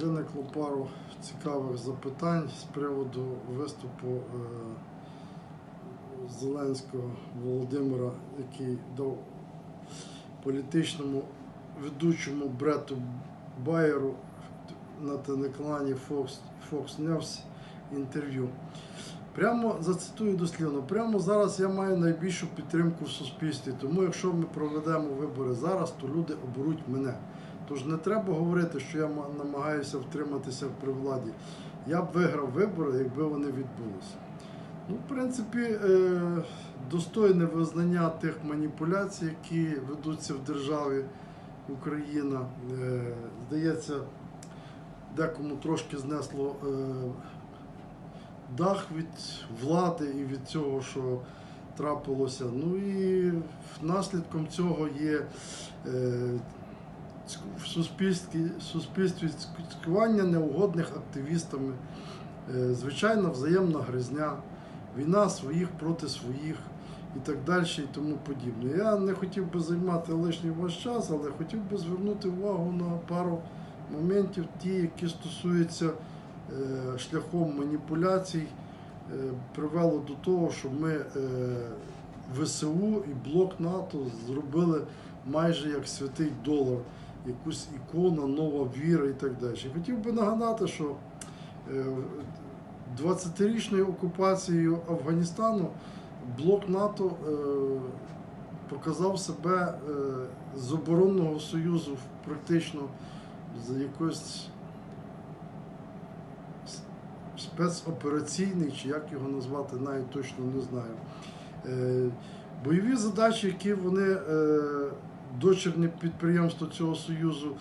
Виникло пару цікавих запитань з приводу виступу е, Зеленського Володимира, який дав політичному ведучому Брету Байеру на телеканалі Fox, Fox News інтерв'ю. Прямо зацитую дослівно. Прямо зараз я маю найбільшу підтримку в суспільстві. Тому якщо ми проведемо вибори зараз, то люди оберуть мене. Тож не треба говорити, що я намагаюся втриматися при владі. Я б виграв вибори, якби вони відбулися. Ну, в принципі, е, достойне визнання тих маніпуляцій, які ведуться в державі Україна. Е, Здається, декому трошки знесло е, дах від влади і від цього, що трапилося. Ну і наслідком цього є в суспільстві, суспільстві цькування неугодних активістами, е, звичайна взаємна гризня, війна своїх проти своїх і так далі, і тому подібне. Я не хотів би займати лишній ваш час, але хотів би звернути увагу на пару моментів, ті, які стосуються е, шляхом маніпуляцій, е, привело до того, що ми ВСУ і блок НАТО зробили майже як святий долар, якусь ікона, нова віра і так далі. Хотів би нагадати, що е, 20-річною окупацією Афганістану блок НАТО е, показав себе е, з оборонного союзу практично з якоїсь спецопераційний, чи як його назвати, навіть точно не знаю. Е, Бойові задачі, які вони е, дочірнє підприємство цього союзу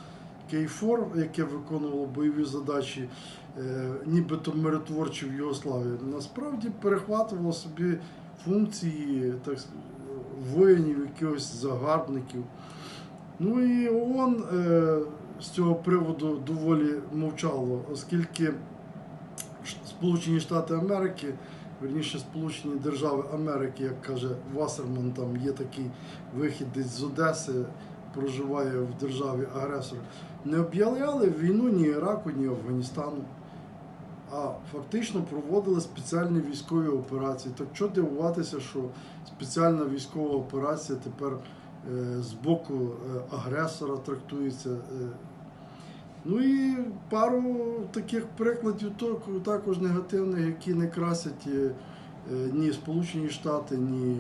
Кейфор, яке виконувало бойові задачі, е, нібито миротворчі в Югославії, насправді перехватувало собі функції так, воїнів, якихось загарбників. Ну і ООН е, з цього приводу доволі мовчало, оскільки Сполучені Штати Америки, верніше Сполучені Держави Америки, як каже Вассерман, там є такий вихід десь з Одеси, проживає в державі агресор, не об'являли війну ні Іраку, ні Афганістану, а фактично проводили спеціальні військові операції. Так що дивуватися, що спеціальна військова операція тепер е, з боку е, агресора трактується. Ну і пару таких прикладів також негативних, які не красять е, е, ні Сполучені Штати, ні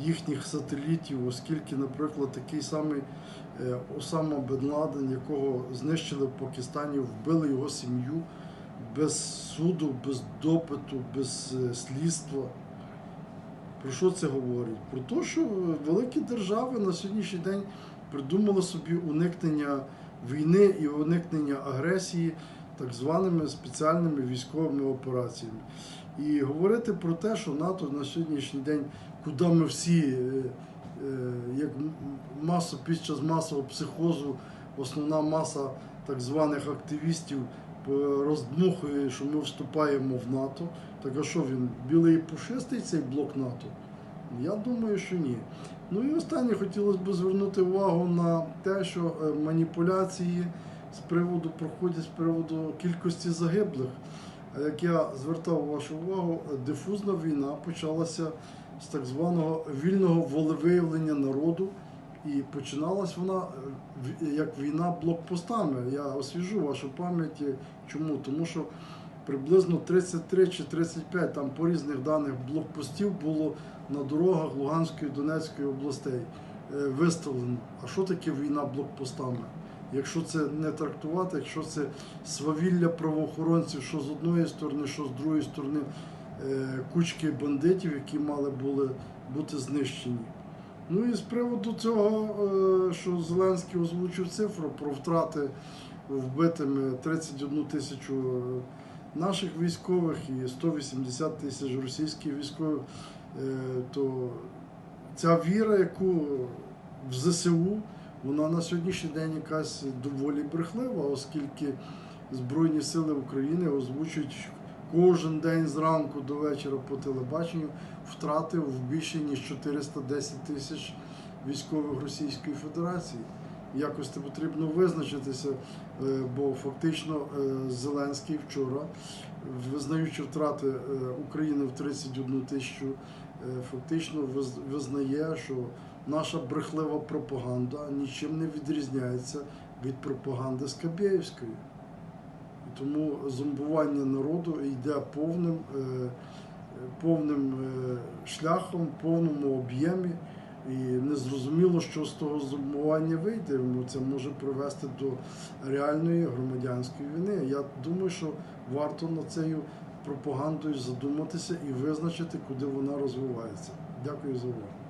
їхніх сателітів, оскільки, наприклад, такий самий е, Осама Бен Ладен, якого знищили в Пакистані, вбили його сім'ю без суду, без допиту, без слідства. Про що це говорить? Про те, що великі держави на сьогоднішній день придумали собі уникнення війни і уникнення агресії так званими спеціальними військовими операціями. І говорити про те, що НАТО на сьогоднішній день, куди ми всі, е, е, як м- масо під час масового психозу, основна маса так званих активістів е, роздмухує, що ми вступаємо в НАТО. Так а що він білий і пушистий цей блок НАТО? Я думаю, що ні. Ну і останнє хотілося б звернути увагу на те, що е, маніпуляції з приводу проходять з приводу кількості загиблих. Як я звертав вашу увагу, дифузна війна почалася з так званого вільного волевиявлення народу, і починалась вона е, як війна блокпостами. Я освіжу вашу пам'ять. е, Чому? Тому що приблизно 33 чи 35 там по різних даних блокпостів було на дорогах Луганської і Донецької областей е, виставлено. А що таке війна блокпостами? Якщо це не трактувати, якщо це свавілля правоохоронців, що з одної сторони, що з другої сторони е, кучки бандитів, які мали були бути знищені. Ну і з приводу цього, е, що Зеленський озвучив цифру про втрати вбитими 31 тисячу наших військових і 180 тисяч російських військових, е, то ця віра, яку в ЗСУ, вона на сьогоднішній день якась доволі брехлива, оскільки Збройні сили України озвучують кожен день зранку до вечора по телебаченню втрати в більше ніж 410 тисяч військових Російської Федерації. Якості потрібно визначитися, е, бо фактично е, Зеленський вчора, визнаючи втрати е, України в 31 тисячу, фактично визнає, що наша брехлива пропаганда нічим не відрізняється від пропаганди Скабєївської. Тому зомбування народу йде повним, повним шляхом, повному об'ємі. І незрозуміло, що з того зумування вийде. Це може привести до реальної громадянської війни. Я думаю, що варто над цією пропагандою задуматися і визначити, куди вона розвивається. Дякую за увагу.